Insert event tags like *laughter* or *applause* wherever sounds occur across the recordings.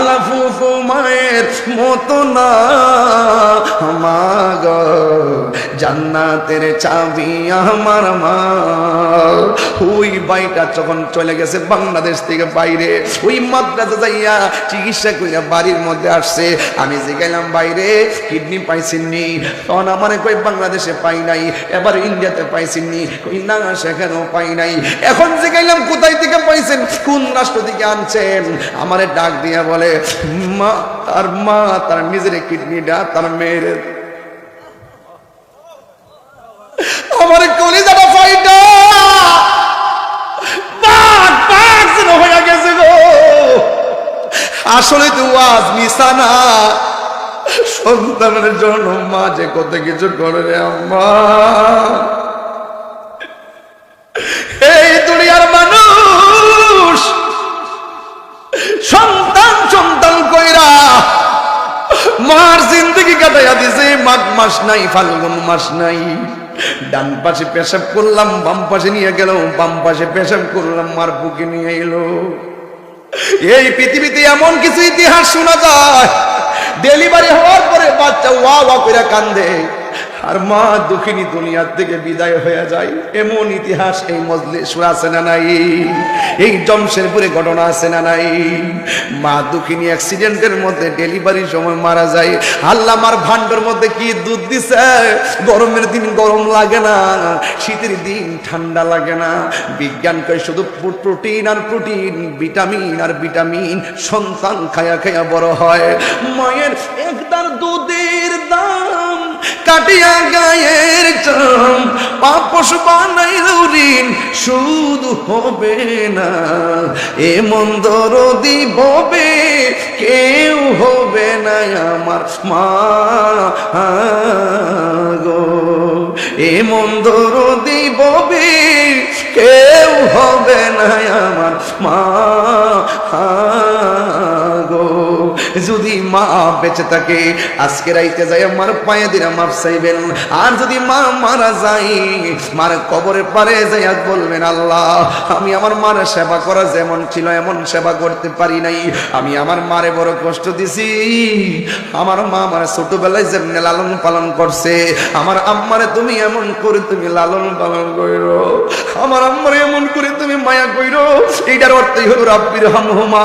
মায়ের মতো না। মাগ জান্নাতের চাবি আমার মা। ওই বাইটা যখন চলে গেছে বাংলাদেশ থেকে বাইরে, ওই মাদ্রাসা যাইয়া চিকিৎসা কইরা বাড়ির মধ্যে আসছে। আমি যে গেলাম বাইরে, কিডনি পাইছিনি তখন আমার কই বাংলাদেশে পাই নাই, এবার ইন্ডিয়াতে পাইছিনি কই, না, সেখানেও পাই নাই। এখন যে গেলাম, কোথায় থেকে পাইছেন? কোন রাষ্ট্র থেকে আনছেন? আমারে ডাক দিয়া বলে, মা, তার মা তার নিজের কিডনিটা তার মেয়ের। আমার কলিজাটা ফাইটা। গেছে গো। আসলে তো ওয়াজ মিশানা সন্তানের জন্য মা যে কত কিছু করে রে আম্মা। কাটাইয়া দিছে মাঘ মাস নাই, ফাল্গুন মাস নাই। ডান পাশে পেশাব করলাম, বাম পাশে নিয়ে গেল, বাম পাশে পেশাব করলাম, মার বুকে নিয়ে এলো। এই পৃথিবীতে এমন কিছু ইতিহাস শোনা যায়, ডেলিভারি হওয়ার পরে বাচ্চা ওয়া ওয়া করে কান্দে। আর মা দুঃখিনী দুনিয়ার থেকে বিদায় হয়ে যায়। এমন ইতিহাস এই মজলিস আছে না নাই? এই জমশেরপুরে ঘটনা আছে না নাই? মা দুঃখিনী অ্যাক্সিডেন্টের মধ্যে ডেলিভারির সময় মারা যায়। আল্লাহ আমার মধ্যে কি দুধ দিছে? গরমের দিন গরম লাগে না, শীতের দিন ঠান্ডা লাগে না। বিজ্ঞান কয় শুধু প্রোটিন আর প্রোটিন, ভিটামিন আর ভিটামিন, সন্তান খায়া খায়া বড় হয়। মায়ের একদার দুধের দাম কাটিয়া গায়ের চাম পাপস বানাইল ঋণ, শুধু হবে না। এ মন্দর দিববে, কেউ হবে না আমার মা গো। এ মন্দর দিববে, কেউ হবে না আমার মা যদি মা বেঁচে থাকে, আজকে রাইতে যাই আমার পায়ে দিরা মাপ চাইবেন। আর যদি মা মারা যায়, মার কবরের পারে যাইয়া বলবেন, আল্লাহ, আমি আমার মার সেবা করা যেমন ছিল, এমন সেবা করতে পারি নাই। আমি আমার মারে বড় কষ্ট দিছি। আমার মা আমার ছোটবেলায় যেমনি লালন পালন করছে, আমার আম্মারে তুমি এমন করে তুমি লালন পালন কইরো। আমার আম্মারে এমন করে তুমি মায়া কইরো। এইটার অর্থই হলো রাব্বির হামহুমা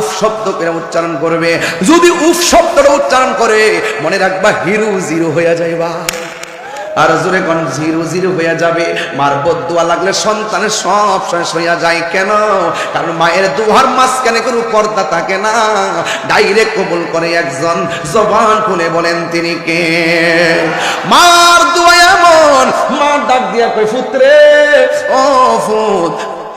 উফ শব্দ করে উচ্চারণ করবে। যদি উফ শব্দটা উচ্চারণ করে, মনে রাখবা হিরো জিরো হয়ে যাইবা। আর জোরে কোন জিরো জিরো হয়ে যাবে। মার বদুয়া লাগলে সন্তানের সব শেষ হইয়া যায়। কেন? কারণ মায়ের দুহার মাঝখানে কোনো পর্দা থাকে না। ডাইরেক্ট কবুল করে একজন জবান খুলে বলেন, তিনি কে? মার দুয়া এমন। মা ডাক দিয়া কই ফুত্রে ও ফুত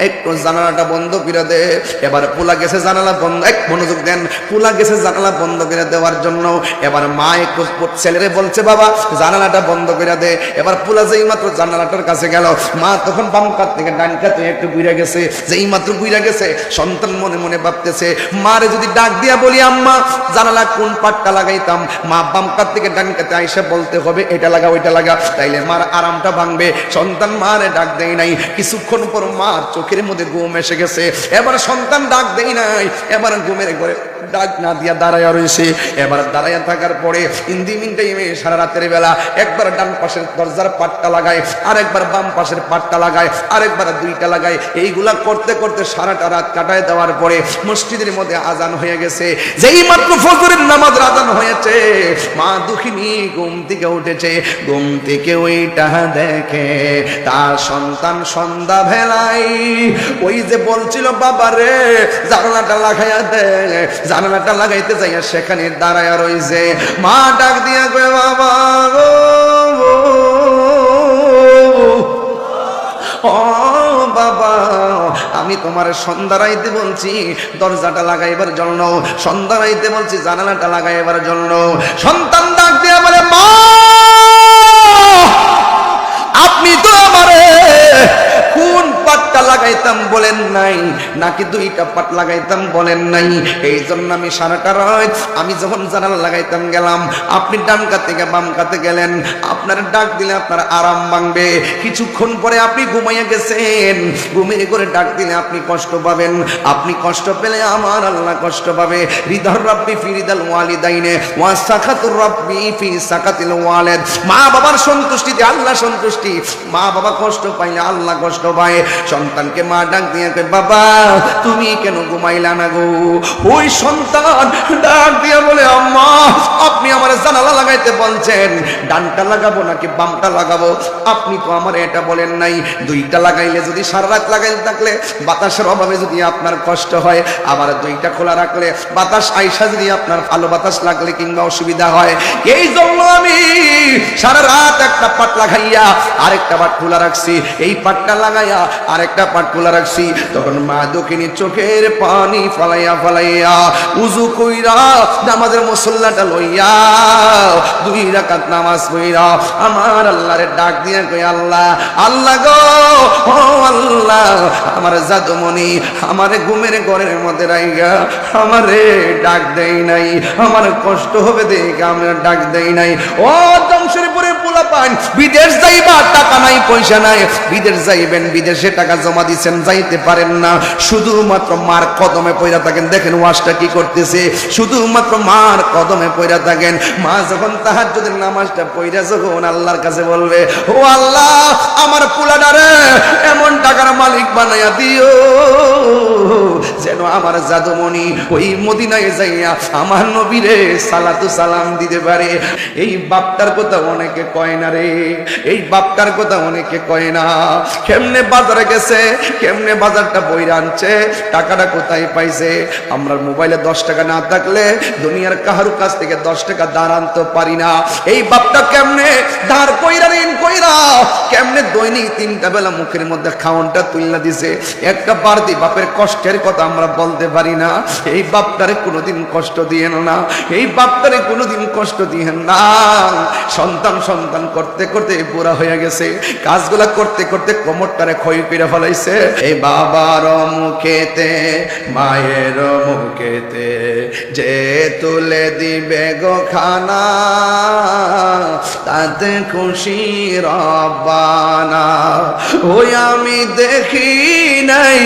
একটু জানালাটা বন্ধ করে দে। এবার পোলা গেছে জানালা বন্ধ। এক মনোযোগ দেন। পোলা গেছে জানালা বন্ধ করে দেওয়ার জন্য। এবার মা একটু ছেলেরে বলছে, বাবা, জানালাটা বন্ধ করে দে। এবার পোলা যেই মাত্র জানালাটার কাছে গেল, মা তখন বাম কাত থেকে ডান কাতে একটু বুইরা গেছে। যেই মাত্র বুইরা গেছে, সন্তান মনে মনে ভাবতেছে, মারে যদি ডাক দিয়া বলি, আম্মা, জানালা কোন পাটটা লাগাইতাম? মা বাম কাত থেকে ডান কাতে আইসা বলতে হবে, এটা লাগা, ওইটা লাগা। তাইলে মার আরামটা ভাঙবে। সন্তান মারে ডাক দেয় নাই। কিছুক্ষণ পর মার চোখের মধ্যে ঘুম এসে গেছে। এবার সন্তান ডাক দেই নাই এবার ঘুমের ঘরে ডাক না দিয়া দাঁড়াইয়া রয়েছে এবার দাঁড়াইয়া থাকার পরে ইন্দি টাইমে সারা রাতের বেলা একবার ডান পাশের দরজার পাটটা লাগায়, আরেকবার বাম পাশের পাটটা লাগায়, আরেকবার দুইটা লাগায়। এইগুলা করতে করতে সারাটা রাত কাটায় দেওয়ার পরে মসজিদের মধ্যে আজান হয়ে গেছে। যেই মাত্র ফজরের নামাজ আজান হয়েছে, মা দুঃখিনী ঘুম থেকে উঠেছে। ঘুম থেকে ওইটা দেখে তার সন্তান সন্ধ্যা ভেলায় ওই যে বলছিল বাবা রে জানালাটা লাগাইয়া দে জানালাটা লাগাইতে যাইয়া সেখানে দাঁড়ায়া রইছে। মা ডাক দিয়া কয়ে, বাবা গো ও বাবা, আমি তোমার সন্ধ্যা রাইতে বলছি, দরজাটা লাগাইবার জন্য সন্ধ্যা রাইতে বলছি, জানালাটা লাগাইবার জন্য। সন্তান ডাক দিয়ে বলে, মা, আপনি তো আমারে কোন পাটটা লাগাইতাম বলেন নাই, নাকি দুইটা পাট লাগাইতাম বলেন নাই। এই জন্য আমি সারাটা রাত আমি যখন জানালা লাগাইতাম গেলাম, আপনি ডান থেকে বাম কাতে গেলেন, আপনার ডাক দিলে আপনার আরাম ভাঙবে। কিছুক্ষণ পরে আপনি ঘুমাইয়া গেছেন, ঘুমিয়ে করে ডাক দিলে আপনি কষ্ট পাবেন। আপনি কষ্ট পেলে আমার আল্লাহ কষ্ট পাবে। হৃদয় রব্বি ফিরিদাল ওয়ালিদাইনে, ওয়া সাকাতুর রব্বি ফি সাকাতিল ওয়ালিদ। মা বাবার সন্তুষ্টিতে আল্লাহ সন্তুষ্টি। মা বাবা কষ্ট পাইলে আল্লাহ কষ্ট পায়। সন্তানকে মা ডাক দিয়ে বাবা, তুমি কেন ঘুমাইলা না গো? ওই সন্তান ডাক দিয়ে বলে, আম্মা, আপনি আমার জানালা লাগাইতে বলছেন। ডানটা লাগাবো নাকি বামটা লাগাবো? আপনি তো আমার এটা বলেন নাই। দুইটা লাগাইলে যদি সারা রাত লাগাইতে থাকলে, বাতাসের অভাবে যদি আপনার কষ্ট হয়, আবার দুইটা খোলা রাখলে, বাতাস আইসা যদি আপনার ভালো বাতাস লাগলে কিংবা অসুবিধা হয়। এই জন্য আমি সারা রাত একটা পাট লাগাইয়া আরেকটা পাট খোলা রাখছি। এই পাটটা লাগাইয়া আরেকটা পাট খোলা রাখছি। তখন মা দক্ষিণী চোখের পানি ফালাইয়া ফালাইয়া উজু কইরা নামাজের মুসল্লাটা লইয়া দুই রাকাত নামাজ কইরা আমার আল্লাহরে ডাক দিয়া কই আল্লাহ আল্লাহ গো, ও আল্লাহ, আমার জাদুমণি আমার ঘুমের ঘরের মধ্যে রাইগা, আমারে ডাক দেই নাই, আমার কষ্ট হবে দেখ আমরা ডাক দেই নাই। ও জমশরীপুরে পোলা পান বিদেশ যাইবা, টাকা নাই, পয়সা নাই, বিদেশ যাইবেন, বিদেশে টাকা জমা দিছেন, যাইতে পারেন না। শুধুমাত্র মার কদমে পয়রা থাকেন। দেখেন, ওয়াজটা কি করতেছে? শুধুমাত্র মার কদমে পয়রা থাকেন। মা যখন তাহার যদি নামাজটা পয়রা যখন আল্লাহর কাছে বলবে, ও আল্লাহ, আমার পোলাডারে এমন টাকার মালিক বানাইয়া দিও, যেন আমার জাদুমণি ওই মদিনায় যাইয়া আমার নবীরে সালাতু সালাম দিতে পারে। এই বাপটার কথা অনেকে কয় না রে, এই বাপটার কথা অনেকে কয় না। কেমনে বাজারে গেছে, কেমনে বাজারটা বইরা আনছে, টাকাটা কোথায় পাইছে? আমরা মোবাইলে দশ টাকা না থাকলে দুনিয়ার কাহারু কাছ থেকে দশ টাকা দাঁড় আনতে পারি না। এই বাপটা কেমনে দাঁড় কইরা ঋণ কইরা, কেমনে দৈনিক তিনটা বেলা মুখের মধ্যে খাওয়ানটা তুলনা দিছে? একটা বাড়তি বাপের কষ্টের কথা আমরা বলতে পারি না। এই বাপটারে কোনোদিন কষ্ট দিয়েন না। এই বাপটারে কোনোদিন কষ্ট দিয়েন না। সন্তান সন্তান করতে করতে বুড়া হয়ে গেছে। কাজগুলা করতে করতে কোমরটারে ক্ষয় করে ফেলাইছে। এই বাবার মুখেতে, মায়ের মুখেতে যে তুলে দিবে গো খানা, তাতে খুশি রব্বানা। ওই আমি দেখি নাই,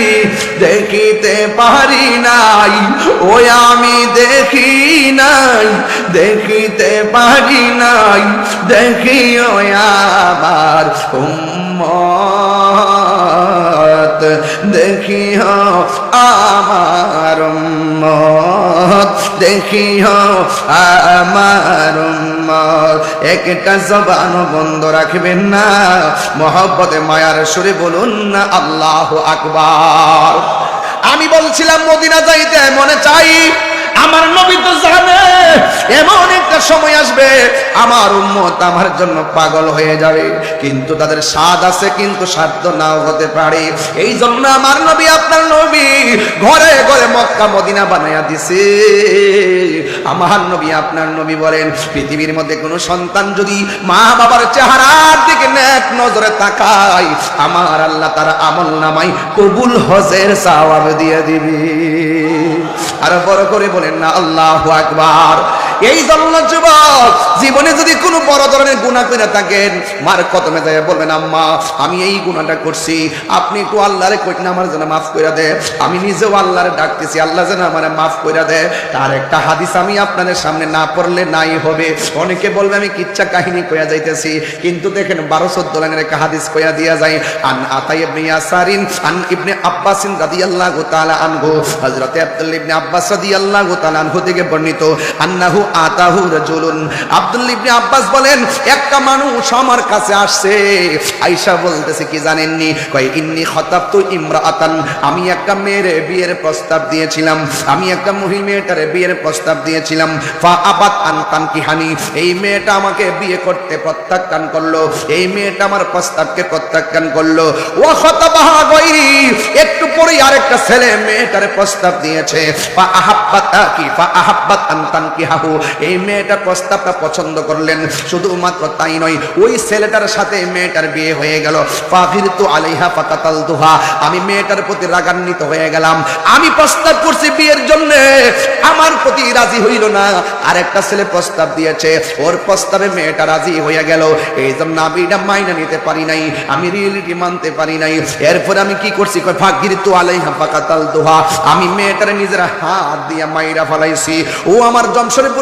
দেখিতে পারি নাই। ওই আমি দেখি নাই, দেখিতে পারি নাই। দেখি ওই আবার উম্মত দেখি আমার উম্মত দেখি আমার উম্মত। একটা জবান বন্ধ রাখবেন না, মহব্বতে, মায়ার সুরে বলুন না, আল্লাহ আকবার। আমি বলছিলাম, মদিনা যাইতে মনে চাই। আমার নবী তো জানে, এমন একটা সময় আসবে আমার উম্মত আমার জন্য পাগল হয়ে যাবে। কিন্তু তাদের স্বাদ আছে, কিন্তু স্বার্থ নাও হতে পারে। এই জন্য আমার নবী, আপনার নবী ঘরে ঘরে মক্কা, মদিনা বানাইয়া দিছে। আমার নবী, আপনার নবী বলেন, পৃথিবীর মধ্যে কোনো সন্তান যদি মা বাবার চেহারার দিকে নেক নজরে তাকায়, আমার আল্লাহ তার আমল নামাই কবুল হজের সওয়াব দিয়ে দিবি। আর বড় করে বলেন না আল্লাহ আকবার। এই জন্য যুবক, জীবনে যদি কোনো বড় ধরনের গুণা করে থাকেন, মার কদমে যায় বলবেন, আম্মা, আমি এই গুণাটা করছি। আপনি একটু আল্লাহরে কইন আমার যেন মাফ করে দে। আমি নিজেও আল্লাহরে ডাকতেছি, আল্লাহ যেন আমার মাফ করে দে। তার একটা হাদিস আমি আপনাদের সামনে না পড়লে নাই হবে। অনেকে বলবে, আমি কিচ্ছা কাহিনী কইয়া যাইতেছি। কিন্তু দেখেন, বারো চোদ্দ লাইনের একটা হাদিস কইয়া দিয়া যায়, আন আতাই ইবনে ইয়াসারিন, আন ইবনে আব্বাসিন রাদিয়াল্লাহু তাআলা আনহু। হযরতে আব্দুল্লাহ ইবনে আব্বাস রাদিয়াল্লাহু তাআলা আনহু থেকে বর্ণিত, আন্নাহু আতাহু রাজুলুন। একটা আমি একটা বিয়ের প্রস্তাব দিয়েছিলাম, আমি একটা বিয়ের প্রস্তাব দিয়েছিলাম এই মেয়েটা আমাকে বিয়ে করতে প্রত্যাখ্যান করল, এই মেয়েটা আমার প্রস্তাবকে প্রত্যাখ্যান করল একটু পরেই আরেকটা ছেলে মেয়েটার প্রস্তাব দিয়েছে, ফা আহাব্বাত কি, ফা আহাব্বাত এই মেয়েটার প্রস্তাবটা পছন্দ করলেন। শুধুমাত্র তাই নয়, ওই ছেলেটার সাথে মেয়েটার বিয়ে হয়ে গেল। ফাফিরতু আলাইহা ফাকাতাল দুহা আমি মেয়েটার প্রতি রাগান্বিত হয়ে গেলাম। আমি প্রস্তাব করছি বিয়ের জন্য। আমার প্রতি রাজি হইল না। আরেকটা ছেলে প্রস্তাব দিয়েছে। ওর প্রস্তাবে মেয়েটা রাজি হয়ে গেল। এই জন্য আমি এটা মাইনা নিতে পারি নাই। আমি রিয়েলিটি মানতে পারি নাই। এরপর আমি কি করছি? কয় তো আলাইহা ফাকাতাল দোহা আমি মেয়েটার নিজের হাত দিয়ে মাইরা ফলাইছি। ও আমার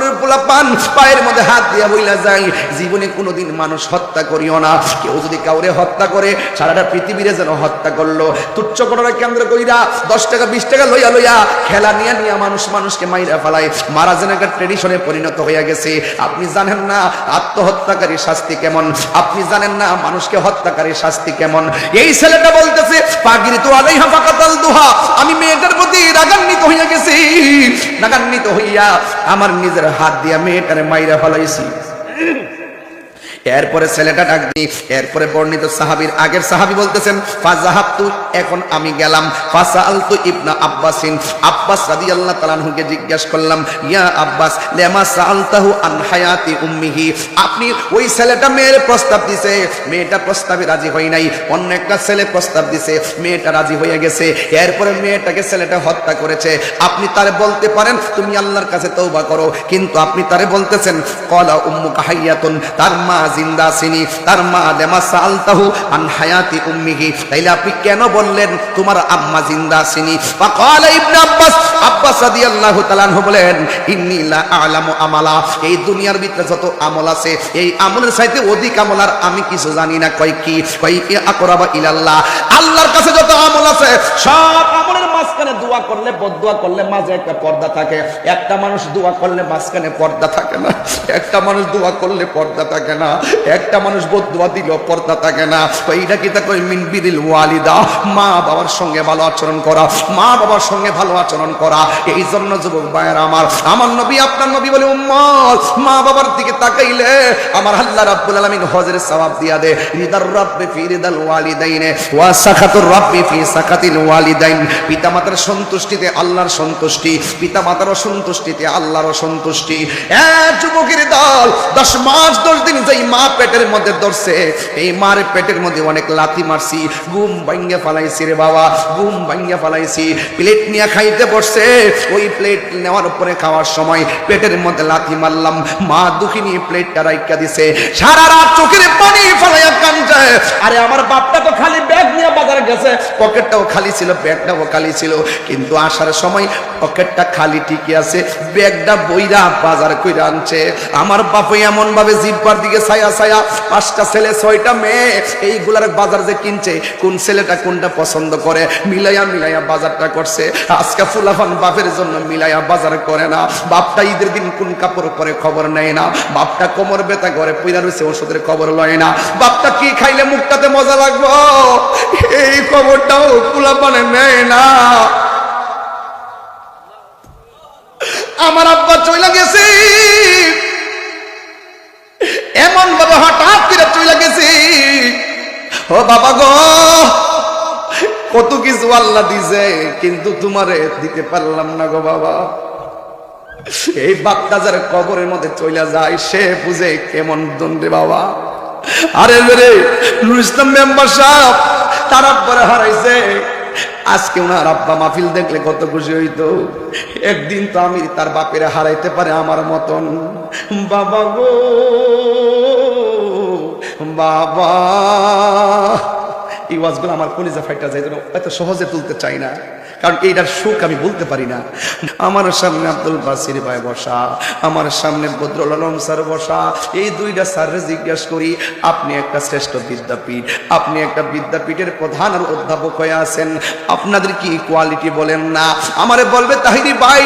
জমশরীপুরের পোলা পান, পায়ের মধ্যে হাত দিয়া বইলা যায় জীবনে কোনোদিন মানুষ হত্যা করিও না। কেউ যদি কাউরে হত্যা করে, সারাটা পৃথিবীরে যেন হত্যা করল। তুচ্ছ ঘটনা কেন্দ্র কইরা দশ টাকা, বিশ টাকা লইয়া লইয়া খেলা নিয়ে নিয়ে মানুষ মানুষকে মাইরা ফেলায়? মারা যেন একটা ট্রেডিশনে পরিণত হইয়া গেছে। আপনি জানেন না আত্মহত্যাকারী শাস্তি কেমন? আপনি জানেন না মানুষকে হত্যাকারী শাস্তি কেমন? এই ছেলেটা বলতেছে পাগিরি তো আলাইহা ফাকাতাল দুহা। আমি মেয়েটার প্রতি রাগান্বিত হইয়া গেছি। রাগান্বিত হইয়া আমার নিজের হাত দিয়া মেয়েটারে মাইরা ফলাইছি। এরপরে ছেলেটা ডাক দিই এরপরে বর্ণিত সাহাবীর আগের সাহাবী বলতেছেন, ফাজাহাবতু, এখন আমি গেলাম। ফাসালতু ইবনা আব্বাসিন, আব্বাস রাদিয়াল্লাহু তাআলা আনহুকে জিজ্ঞেস করলাম, ইয়া আব্বাস, লেমা সাআলতাহু আন হায়াতি উম্মিহি? আপনি ওই ছেলেটা মেয়ের প্রস্তাব দিছে। মেয়েটা প্রস্তাবে রাজি হয় নাই। অন্য একটা ছেলে প্রস্তাব দিছে। মেয়েটা রাজি হয়ে গেছে। এরপরে মেয়েটাকে ছেলেটা হত্যা করেছে। আপনি তারে বলতে পারেন, তুমি আল্লাহর কাছে তওবা করো। কিন্তু আপনি তারে বলতেছেন, কলা উম্মুকা হাইয়াতুন, তার মা জিন্দা সিনি তার মা আন হায়াতি উম্মিহি। তাইলে আপনি কেন বললেন তোমার আম্মা জিন্দা ফাকাল ইবনে আব্বাস আব্বাস রাদিয়াল্লাহু তাআলা বলেন, ইন্নী লা আ'লামু আমালা। এই দুনিয়ার ভিতরে যত আমল আছে, এই আমলের অধিক আমল আর আমি কিছু জানি না। কয় কি? কি আকরাবা ইলাল্লাহ। আল্লাহর কাছে যত আমল আছে, সব আমলের মাঝখানে দোয়া করলে, বদদোয়া করলে মাঝে একটা পর্দা থাকে। একটা মানুষ দোয়া করলে মাঝখানে পর্দা থাকে না। একটা মানুষ দোয়া করলে পর্দা থাকে না। একটা মানুষ বদদোয়া দিলেও পর্দা থাকে না। এইটা কি তাকে মিন বিদিল ওয়ালিদা? মা বাবার সঙ্গে ভালো আচরণ করা, মা বাবার সঙ্গে ভালো আচরণ করা এই জন্য যুবক ভাইয়ের আমার আমার নবী, আপনার নবী বলে উম্মত, মা বাবার দিকে তাকাইলে আমার আল্লাহ রাব্বুল আলামিন হজের সওয়াব দিয়া দে, রিদার রাব্বি ফি রিদাল ওয়ালিদাইনে ওয়া সাখাতুর রাব্বি ফি সাখাতিল ওয়ালিদাইন। পিতামাতার সন্তুষ্টিতে আল্লাহর সন্তুষ্টি পিতামাতার অসন্তুষ্টিতে আল্লাহর অসন্তুষ্টি এক যুবকের দল, দশ মাস দশ দিন যেই মা পেটের মধ্যে ধরছে। এই মার পেটের মধ্যে অনেক লাথি মারছি। ঘুম ভাঙ্গে ফালাইছি রে বাবা, ঘুম ভাঙ্গে ফালাইছি। প্লেট নিয়ে খাইতে বসছে। ওই প্লেট নেওয়ার পরে খাওয়ার সময় পেটের মধ্যে লাথি মারলাম। মা দুঃখিনী প্লেটটা রাইকা দিছে। সারা রাত চোখের পানি ফলাইয়া কান্দে আরে আমার বাপটা তো খালি ব্যাগ নিয়ে বাজারে গেছে। পকেটটাও খালি ছিল, ব্যাগটাও খালি ছিল। কিন্তু আসার সময় পকেটটা খালি ঠিকই আছে। ব্যাগটা বইরা বাজার কইরা আনছে। আমার বাপ এমন ভাবে জিব্বার দিকে ছায়া ছায়া, পাঁচটা ছেলে, ছয়টা মেয়ে, এইগুলার বাজার যে কিনছে, কোন ছেলেটা কোনটা পছন্দ করে, মিলাইয়া মিলাইয়া বাজারটা করছে। আজকে ফুলাফান বাপের জন্য মিলাইয়া বাজার করে না। বাপটা ঈদের দিন কোন কাপড় পরে খবর নেয় না। বাপটা কোমর বেতা করে পইরা রয়েছে, ওষুধের খবর লয় না। বাপটা কি খাইলে মুখটাতে মজা লাগবো? এই খবরটাও ফুলাফানে নেয় না। আমার আব্বা চলে গেছে। এমন ভাবে হঠাৎ করে চলে গেছি ও বাবা গো, কত কিছু আল্লাহ দিছে, কিন্তু তোমারে দিতে পারলাম না গো বাবা। এই বাচ্চা কবরের মধ্যে চলে যায়, সে বুঝে কেমন দণ্ডে বাবা। আরে রে নুর ইসলাম মেম্বার সাহেব তার আব্বারে হারাইছে। আজকে ওনার আব্বা মাহফিল দেখলে কত খুশি হইতো। একদিন তো আমি তার বাপের হারাইতে পারে আমার মতন। বাবা গো, বাবা। এই ওয়াজগুলো আমার কলিজা ফাইটা যাই এত সহজে তুলতে চাই না। কারণ এইটার সুখ আমি বলতে পারি না। আমার সামনে আব্দুল বাসির ভাই বসা, আমার সামনে বদরুল আলম স্যার বসা, এই দুইটা স্যারের জিজ্ঞেস করি, আপনি একটা শ্রেষ্ঠ বিদ্যাপীঠ, আপনি একটা বিদ্যাপীঠের প্রধান অধ্যাপক হয়ে আছেন, আপনাদের কি কোয়ালিটি বলেন না? আমারে বলবে, তাহিরি ভাই,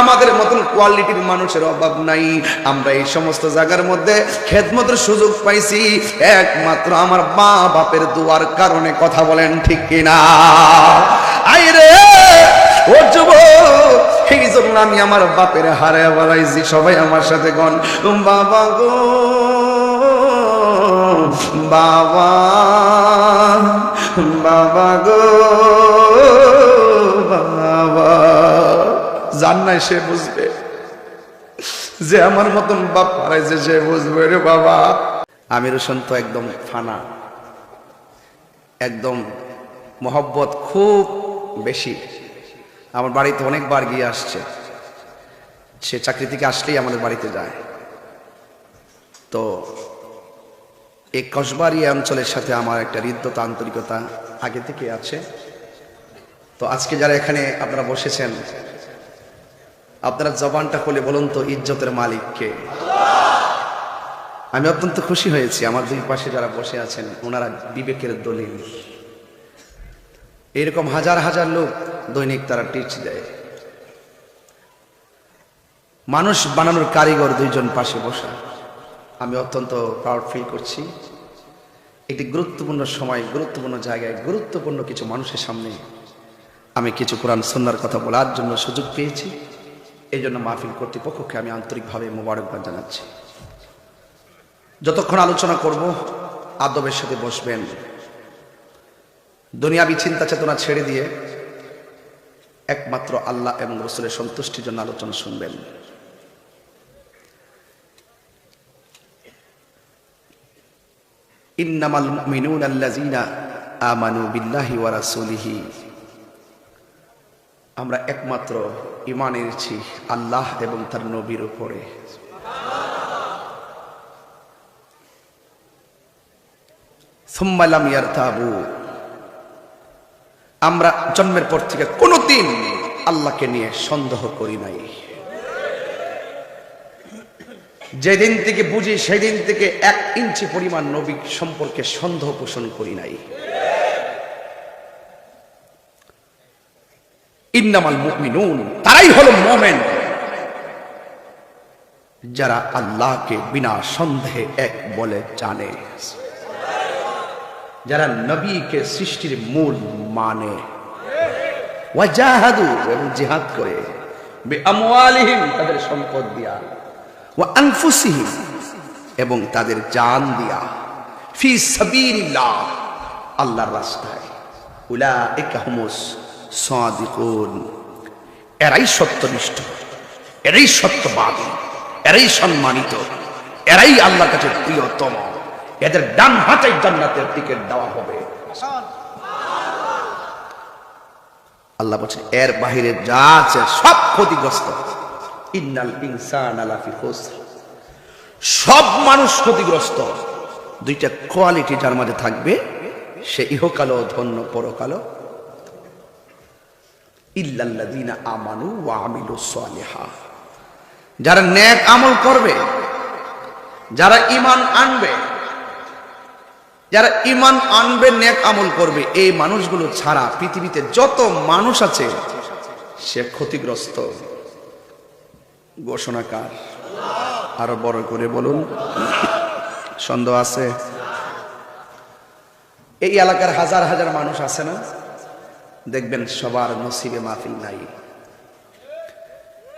আমাদের মতন কোয়ালিটির মানুষের অভাব নাই। আমরা এই সমস্ত জায়গার মধ্যে খেদমতের সুযোগ পাইছি, একমাত্র আমার মা বাপের দুয়ার কারণে কথা বলেন ঠিক কিনা? আই রে ও যুব এই জন্য আমি আমার বাপের হারে বাড়াইছি, সবাই আমার সাথে গন বাবা গো, বাবা বাবা গো, বাবা। জান নাই সে বুঝবে। যে আমার মতন বাপ হারাইছে সে বুঝবে রে বাবা। আমির হোসেন তো একদম ফানা। একদম মহব্বত খুব বেশি। আমার বাড়িতে অনেকবার গিয়ে আসছে। সে চাকরি থেকে আসলেই আমাদের বাড়িতে যায়। তো এই কসবাড়ি অঞ্চলের সাথে আমার একটা হৃদ্যতা আন্তরিকতা আগে থেকে আছে। তো আজকে যারা এখানে আপনারা বসেছেন, আপনারা জবানটা খুলে বলুন তো, ইজ্জতের মালিককে আমি অত্যন্ত খুশি হয়েছি। আমার দুই পাশে যারা বসে আছেন, ওনারা বিবেকের দলিল। এরকম হাজার হাজার লোক দৈনিক তারা টিচ দেয়। মানুষ বানানোর কারিগর দুইজন পাশে বসা। আমি অত্যন্ত প্রাউড ফিল করছি। একটি গুরুত্বপূর্ণ সময়, গুরুত্বপূর্ণ জায়গায়, গুরুত্বপূর্ণ কিছু মানুষের সামনে আমি কিছু কোরআন সন্ন্যার কথা বলার জন্য সুযোগ পেয়েছি। এই জন্য মাহফিল কর্তৃপক্ষকে আমি আন্তরিকভাবে মোবারকবাদ জানাচ্ছি। যতক্ষণ আলোচনা করব, আদবের সাথে বসবেন। দুনিয়াবি চিন্তা চেতনা ছেড়ে দিয়ে একমাত্র আল্লাহ এবং রসুলের সন্তুষ্টির জন্য আলোচনা শুনবেন। ইন্নামাল মুমিনুন আল্লাযীনা আমানু বিল্লাহি ওয়া রাসূলিহি। আমরা একমাত্র এনেছি আল্লাহ এবং তার নবীর উপরে। সুম্মা লাম আমরা জন্মের পর থেকে কোনোদিন আল্লাহকে নিয়ে সন্দেহ করি নাই। যেদিন থেকে বুঝি, সেদিন থেকে এক ইঞ্চি পরিমাণ নবী সম্পর্কে সন্দেহ পোষণ করি নাই। ইন্নামাল মুমিনুন, তারাই হলো মোমেন। যারা আল্লাহকে বিনা সন্দেহে এক বলে জানে। যারা নবীকে সৃষ্টির মূল মানে। এবং জিহাদ করে। তাদের সম্পদ দিয়া। এবং তাদের জান দিয়া। ফি সাবিলিল্লাহ, আল্লাহর রাস্তায়। এরাই সত্যনিষ্ঠ, এরাই সত্যবাদী, এরাই সম্মানিত, এরাই আল্লাহর কাছে প্রিয়তম। এদের ডান হাতে জান্নাতের টিকিট দেওয়া হবে। আল্লাহ বলছে, এর বাহিরে যা আছে সব ক্ষতিগ্রস্ত। ইন্নাল ইনসান আলাফি খুসর। সব মানুষ ক্ষতিগ্রস্ত। দুইটা কোয়ালিটি যার মাঝে থাকবে, সে ইহকালো ধন্য পরকালো ইল্লাল্লাযীনা আমানু ওয়া আমিলুস সালিহা। যারা নেক আমল করবে, যারা ঈমান আনবে যারা ইমান আনবে, নেক আমল করবে, এই মানুষগুলো ছাড়া পৃথিবীতে যত মানুষ আছে, সে ক্ষতিগ্রস্ত। ঘোষণাকার আরও বড় করে বলুন। সন্দেহ আছে? এই এলাকার হাজার হাজার মানুষ আছে না? দেখবেন সবার নসিবে মাহফিল নাই।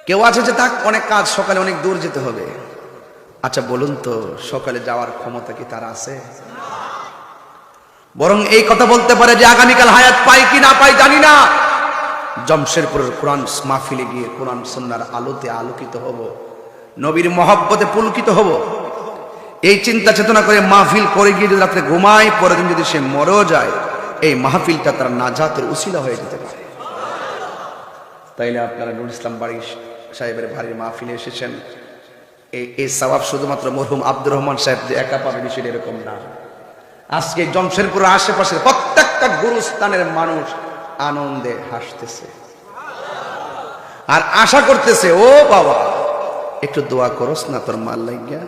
কেউ আছে যে তাক অনেক কাজ, সকালে অনেক দূর যেতে হবে। আচ্ছা বলুন তো, সকালে যাওয়ার ক্ষমতা কি তার আছে? বরং এই কথা বলতে পারে যে আগামীকাল হায়াত পাই কি না পাই জানি না। জমশেরপুরের কোরআন মাহফিলে গিয়ে কোরআন সন্ন্যার আলোতে আলোকিত হব, নবীর মহব্বতে পুলকিত হব। এই চিন্তা চেতনা করে মাহফিল করে গিয়ে যদি রাত্রে ঘুমায়, পরের দিন যদি সে মরেও যায়, এই মাহফিলটা তার নাজাতের উসিলা হয়ে যেতে পারে। তাইলে আপনারা নুর ইসলাম বাড়ি সাহেবের বাড়ির মাহফিলে এসেছেন। এই এই সবাব শুধুমাত্র মরহুম আব্দুর রহমান সাহেব যে একা পাবে বিষয়টা এরকম না। আজকে জমশেরপুর আশেপাশের প্রত্যেকটা গুরুস্থানের মানুষ আনন্দে হাসতেছে। আর আশা করতেছে, ও বাবা, একটু দোয়া করস না তোর মাল লাগিয়া।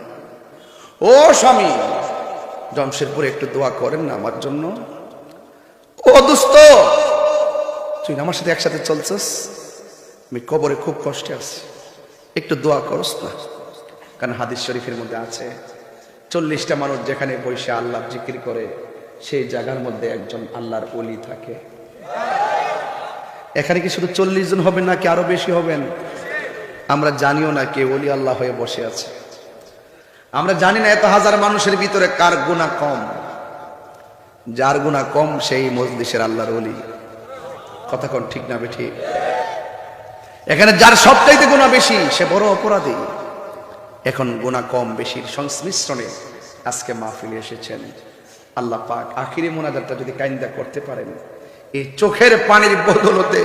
ও স্বামী জমশেদপুরে একটু দোয়া করেন না আমার জন্য। ও দোস্ত তুই আমার সাথে একসাথে চলছস? আমি কবরে খুব কষ্টে আছি। একটু দোয়া করস না। কারণ হাদিস শরীফের মধ্যে আছে চল্লিশটা মানুষ যেখানে বসে আল্লাহ জিকির করে, সেই জায়গার মধ্যে একজন আল্লাহর অলি থাকে। এখানে কি শুধু চল্লিশ জন হবেন নাকি আরও বেশি হবেন? আমরা জানিও না কে অলি আল্লাহ হয়ে বসে আছে। আমরা জানি না এত হাজার মানুষের ভিতরে কার গুণা কম। যার গুণা কম, সেই মজলিসের আল্লাহর অলি কথা কোন ঠিক না বেঠি এখানে যার সবটাইতে গুণা বেশি, সে বড় অপরাধী। এখন গুণা কম বেশির সংমিশ্রণে আজকে মাহফিলে এসেছেন। আল্লাহ পাক আখিরি মোনাজাতটা যদি কাইন্দা করতে পারেন, এই চোখের পানির বদলতে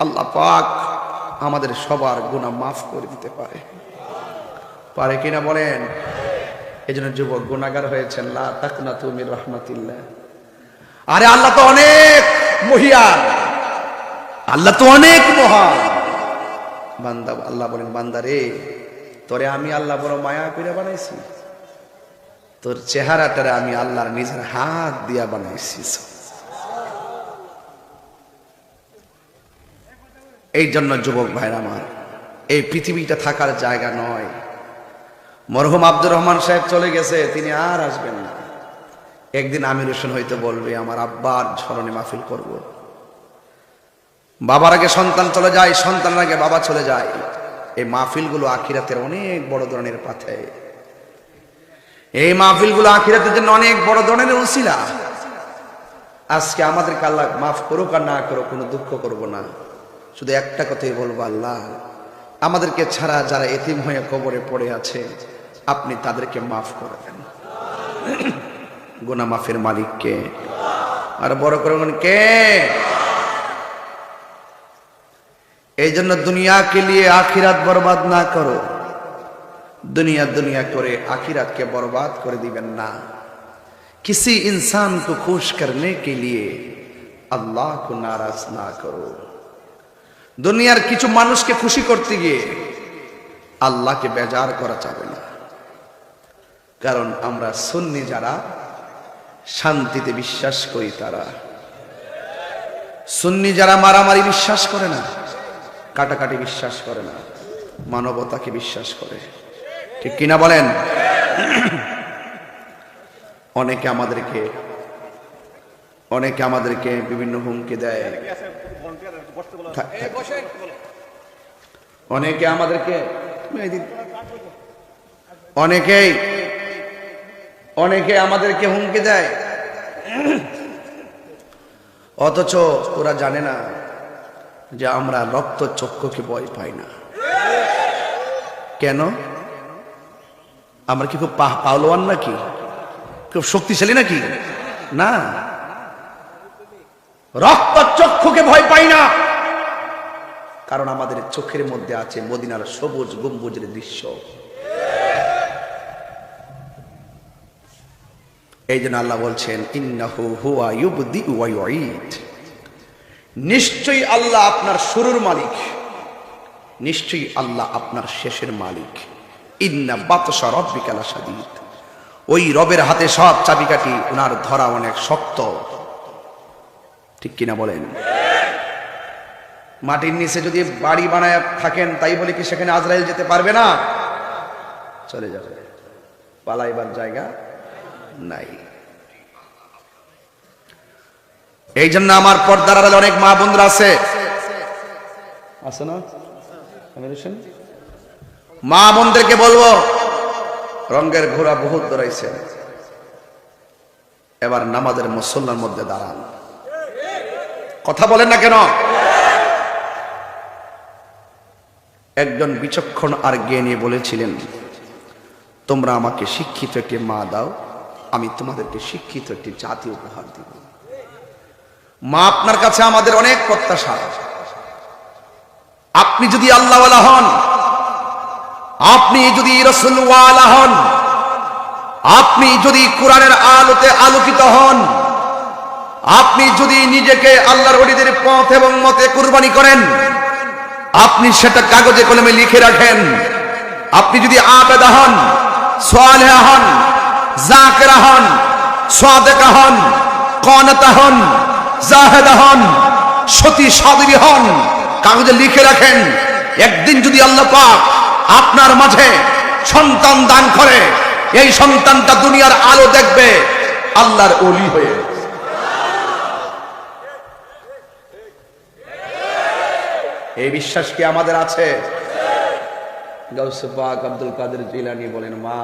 আল্লাহ পাক আমাদের সবার গুণা মাফ করে দিতে পারে। পারে কিনা বলেন? এই জন্য যুবক গুণাগার হয়েছেন। লা তাকনা তুমি রহমাতিল্লাহ। আরে আল্লাহ তো অনেক মহিয়ান। আল্লাহ তো অনেক মহান। বান্দা, আল্লাহ বলেন, বান্দা রে তোরে আমি আল্লাহ বড় মায়া করে বানাইছি। তোর চেহারাটারে আমি আল্লাহর নিজের হাত দিয়া বানাইছি। এই জন্য যুবক ভাইরা আমার, এই পৃথিবীটা থাকার জায়গা নয়। মরহুম আব্দুর রহমান সাহেব চলে গেছে, তিনি আর আসবেন না। একদিন আমির হোসেন হয়তো বলবে, আমার আব্বার স্মরণে মাহফিল করব। বাবার আগে সন্তান চলে যায়, সন্তানের আগে বাবা চলে যায়। এই মাহফিলগুলো আখিরাতের অনেক বড় ধরনের পাথে। এই মাহফিলগুলো আখিরাতের জন্য অনেক বড় ধরনের উসিলা। আজকে আমাদেরকে আল্লাহ মাফ করুক আর না করুক, কোনো দুঃখ করব না। শুধু একটা কথাই বলব, আল্লাহ, আমাদেরকে ছাড়া যারা এতিম হয়ে কবরে পড়ে আছে, আপনি তাদেরকে মাফ করে দেন। *clears throat* গোনা মাফের মালিককে। আর বড় করে কে? এই জন্য দুনিয়াকে নিয়ে আখিরাত বরবাদ না করো দুনিয়া দুনিয়া করে আখিরাতকে বরবাদ করে দিবেন না किसी इंसान को खुश करने के लिए আল্লাহ को नाराज না করো দুনিয়ার কিছু মানুষকে খুশি করতে গিয়ে আল্লাহকে বেজার করা যাবে না কারণ আমরা সুন্নি যারা শান্তিতে বিশ্বাস করি তারা সুন্নি যারা মারামারি বিশ্বাস করে না কাটাকাটি বিশ্বাস করে না, মানবতাকে বিশ্বাস করে। ঠিক কিনা বলেন? অনেকে আমাদেরকে অনেকে আমাদেরকে বিভিন্ন হুমকি দেয়। অনেকে আমাদেরকে, অনেকেই, অনেকে আমাদেরকে হুমকি দেয়। অথচ ওরা জানে না যে আমরা রক্ত চক্ষুকে ভয় পাই না। কেন? আমরা কি খুব পাওলোয়ান নাকি? খুব শক্তিশালী নাকি? না। রক্ত চক্ষুকে ভয় পাই না। কারণ আমাদের চোখের মধ্যে আছে মদিনার সবুজ গম্বুজের দৃশ্য। এই জন্য আল্লাহ বলছেন, ইন্নাহু হুয়া ইউবদি ওয়া ইউঈদ। নিশ্চয়ই আল্লাহ আপনার শুরুর মালিক। নিশ্চয়ই আল্লাহ আপনার শেষের মালিক। ইন্না বাতসা রব্বিকা লাশাদীদ। ওই রবের হাতে সব চাবিকাঠি ওনার ধরা অনেক শক্ত। ঠিক কিনা বলেন? মাটির নিচে যদি বাড়ি বানায় থাকেন, তাই বলে কি সেখানে আজরাইল যেতে পারবে না? চলে যাবে। পালাইবার জায়গা নাই। এই জন্য আমার পর্দার আড়ালে অনেক মা বন্ধুরা আছে। আছে না? মা বোনদেরকে বলব রঙ্গের ঘোড়া বহুত দৌড়াইছে। এবার নামাজের মুসল্লার মধ্যে দাঁড়ান। কথা বলেন না কেন? একজন বিচক্ষণ আর জ্ঞানী বলেছিলেন তোমরা আমাকে শিক্ষিত একটি মা দাও আমি তোমাদেরকে শিক্ষিত একটি জাতি উপহার দিব। মা আপনার কাছে আমাদের অনেক প্রত্যাশা। আপনি যদি আল্লাহওয়ালা হন, আপনি যদি রসুলওয়ালা হন, আপনি যদি কোরআনের আলোতে আলোকিত হন, আপনি যদি নিজেকে আল্লাহর ওলিদের পথ এবং মতে কুরবানি করেন, আপনি সেটা কাগজে কলমে লিখে রাখেন। আপনি যদি আবেদা হন, সোয়ালেহা হন, জাকেরা হন সোয়াদেকা হন, কনতা হন জাহেদা হন, সতী সাদবী হন, কাগজে লিখে রাখেন, একদিন যদি আল্লাহ পাক আপনার মাঝে সন্তান দান করে, এই সন্তানটা দুনিয়ার আলো দেখবে, আল্লাহর অলি হয়ে। এই বিশ্বাস কি আমাদের আছে? আব্দুল কাদের জিলানি বলেন, মা,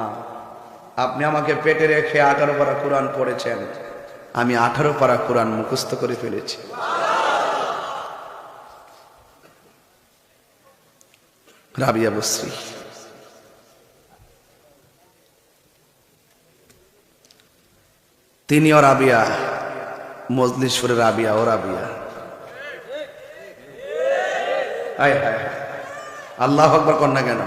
আপনি আমাকে পেটে রেখে আঠারো পারা কোরআন পড়েছেন। আমি আঠারো পারা কোরআন মুখস্থ করে ফেলেছি। রাবিয়া বশ্রী তিনিও রাবিয়া মজলিশপুরের রাবিয়া, ও রাবিয়া। হায় হায়। আল্লাহ আকবর কন্যা কেন?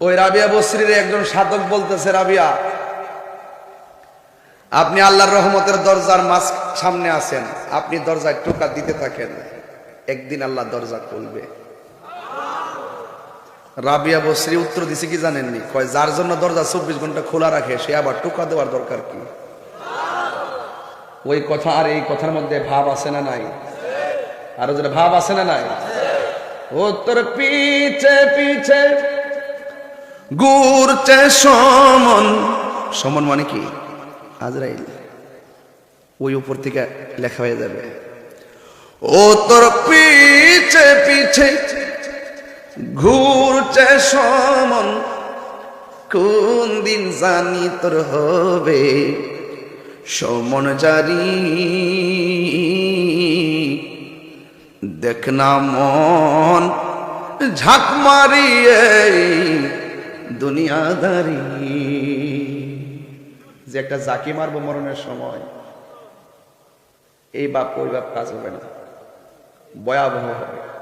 ওই রাবিয়া বসরির একজন সাধক বলতেছে, রাবিয়া, আপনি আল্লাহর রহমতের দরজার মাস সামনে আছেন। আপনি দরজায় টোকা দিতে থাকেন। একদিন আল্লাহ দরজা খুলবে। রাবিয়া বসরি উত্তর দিছে কি জানেননি? কয়, যার জন্য দরজা চব্বিশ ঘণ্টা খোলা রাখে, সে আবার টোকা দেওয়ার দরকার কি? ওই কথা আর এই কথার মধ্যে ভাব আছে না নাই? আরও যেটা ভাব আছে না নাই? উত্তর, পিছে পিছে ঘুরছে সমন। সমন মানে কি? আজরাইল। ওই উপর থেকে লেখা হয়ে যাবে। ও তোর পিছে পিছে ঘুরছে সমন। কোন দিন জানি তোর হবে সমন জারি দেখ না মন ঝাঁক মারিয়ে দুনিয়াদারি। যে একটা জাকি মারব মরণের সময়, এই বাপ ওই বাপ কাজ হবে না। ভয়াবহ হবে।